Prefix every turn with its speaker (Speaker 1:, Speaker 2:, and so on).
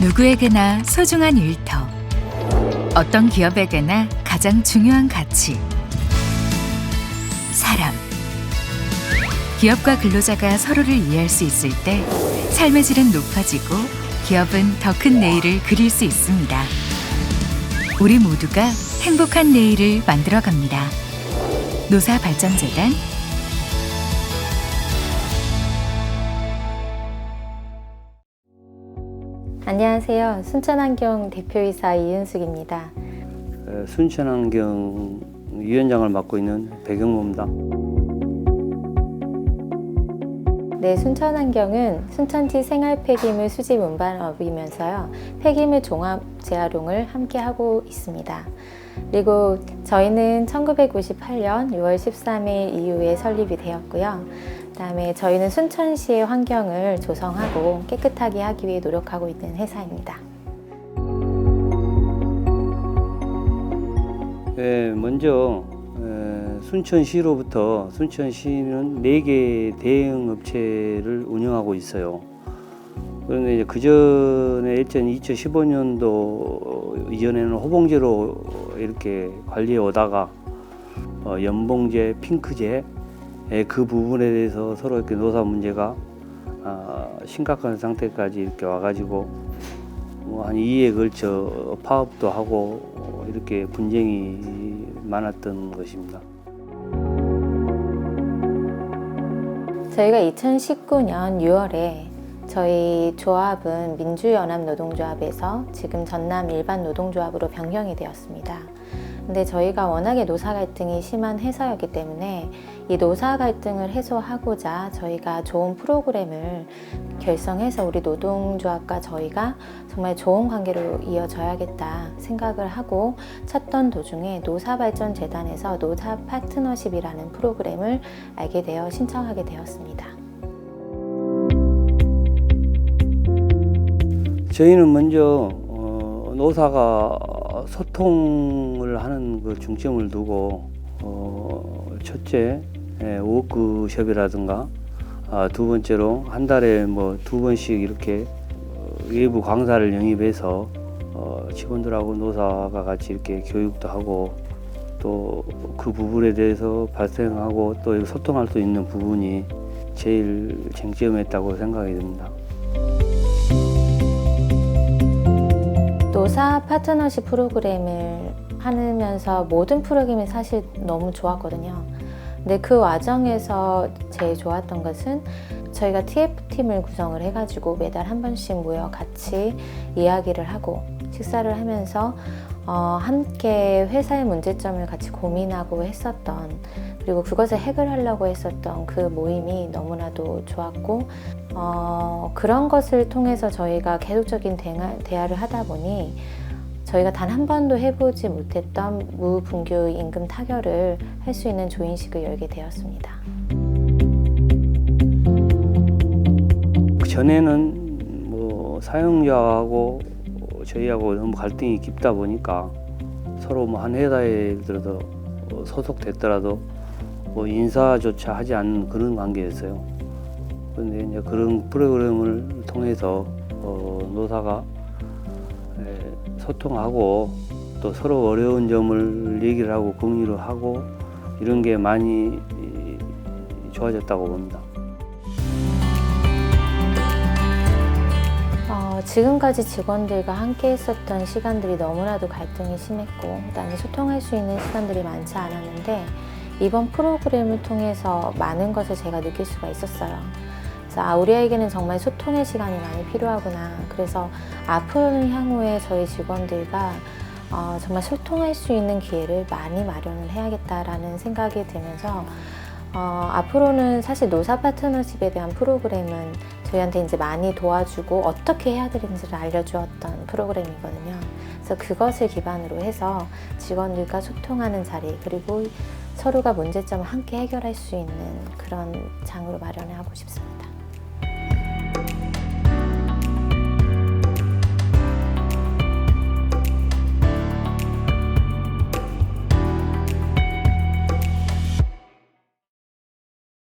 Speaker 1: 누구에게나 소중한 일터. 어떤 기업에게나 가장 중요한 가치. 사람. 기업과 근로자가 서로를 이해할 수 있을 때 삶의 질은 높아지고 기업은 더 큰 내일을 그릴 수 있습니다. 우리 모두가 행복한 내일을 만들어 갑니다. 노사발전재단
Speaker 2: 안녕하세요. 순천환경 대표이사 이은숙입니다.
Speaker 3: 에, 순천환경 위원장을 맡고 있는 배경모입니다.
Speaker 2: 네, 순천환경은 순천지 생활 폐기물 수집 운반업이면서요. 폐기물 종합 재활용을 함께 하고 있습니다. 그리고 저희는 1998년 6월 13일 이후에 설립이 되었고요. 그다음에 저희는 순천시의 환경을 조성하고 깨끗하게 하기 위해 노력하고 있는 회사입니다.
Speaker 3: 에, 먼저 에, 순천시로부터 순천시는 4개 대형 업체를 운영하고 있어요. 그런데 이제 그 전에 일전 2015년도 이전에는 호봉제로 이렇게 관리해 오다가 어, 연봉제, 핑크제 에, 그 부분에 대해서 서로 이렇게 노사 문제가 아, 심각한 상태까지 이렇게 와가지고 뭐한 2에 걸쳐 파업도 하고 어, 이렇게 분쟁이 많았던 것입니다.
Speaker 2: 저희가 2019년 6월에 저희 조합은 민주연합 노동조합에서 지금 전남 일반 노동조합으로 변경이 되었습니다. 근데 저희가 워낙에 노사 갈등이 심한 회사였기 때문에 이 노사 갈등을 해소하고자 저희가 좋은 프로그램을 결성해서 우리 노동조합과 저희가 정말 좋은 관계로 이어져야겠다 생각을 하고 찾던 도중에 노사발전재단에서 노사 파트너십이라는 프로그램을 알게 되어 신청하게 되었습니다.
Speaker 3: 저희는 먼저 어, 노사가 소통을 하는 그 중점을 두고 어, 첫째 예, 워크숍이라든가 아, 두 번째로 한 달에 뭐 두 번씩 이렇게 어, 외부 강사를 영입해서 어, 직원들하고 노사가 같이 이렇게 교육도 하고 또 그 부분에 대해서 발생하고 또 소통할 수 있는 부분이 제일 쟁점이었다고 생각이 듭니다.
Speaker 2: 노사 파트너십 프로그램을 하면서 모든 프로그램이 사실 너무 좋았거든요. 근데 그 과정에서 제일 좋았던 것은 저희가 TF팀을 구성을 해가지고 매달 한 번씩 모여 같이 이야기를 하고 식사를 하면서 어, 함께 회사의 문제점을 같이 고민하고 했었던 그리고 그것을 해결하려고 했었던 그 모임이 너무나도 좋았고 어, 그런 것을 통해서 저희가 계속적인 대화, 대화를 하다 보니 저희가 단 한 번도 해보지 못했던 무분교 임금 타결을 할 수 있는 조인식을 열게 되었습니다.
Speaker 3: 그 전에는 뭐 사용자하고 저희하고 너무 갈등이 깊다 보니까 서로 뭐 한 회사에 들어서 뭐 소속됐더라도 뭐 인사조차 하지 않는 그런 관계였어요. 그런데 이제 그런 프로그램을 통해서 어, 노사가 에, 소통하고 또 서로 어려운 점을 얘기를 하고 공유를 하고 이런 게 많이 이, 좋아졌다고 봅니다.
Speaker 2: 어, 지금까지 직원들과 함께 했었던 시간들이 너무나도 갈등이 심했고 그다음에 소통할 수 있는 시간들이 많지 않았는데 이번 프로그램을 통해서 많은 것을 제가 느낄 수가 있었어요. 그래서 아, 우리에게는 정말 소통의 시간이 많이 필요하구나. 그래서 앞으로는 향후에 저희 직원들과 어, 정말 소통할 수 있는 기회를 많이 마련을 해야겠다라는 생각이 들면서 어, 앞으로는 사실 노사 파트너십에 대한 프로그램은 저희한테 이제 많이 도와주고 어떻게 해야 되는지를 알려주었던 프로그램이거든요. 그래서 그것을 기반으로 해서 직원들과 소통하는 자리 그리고 서로가 문제점을 함께 해결할 수 있는 그런 장으로 마련하고 싶습니다.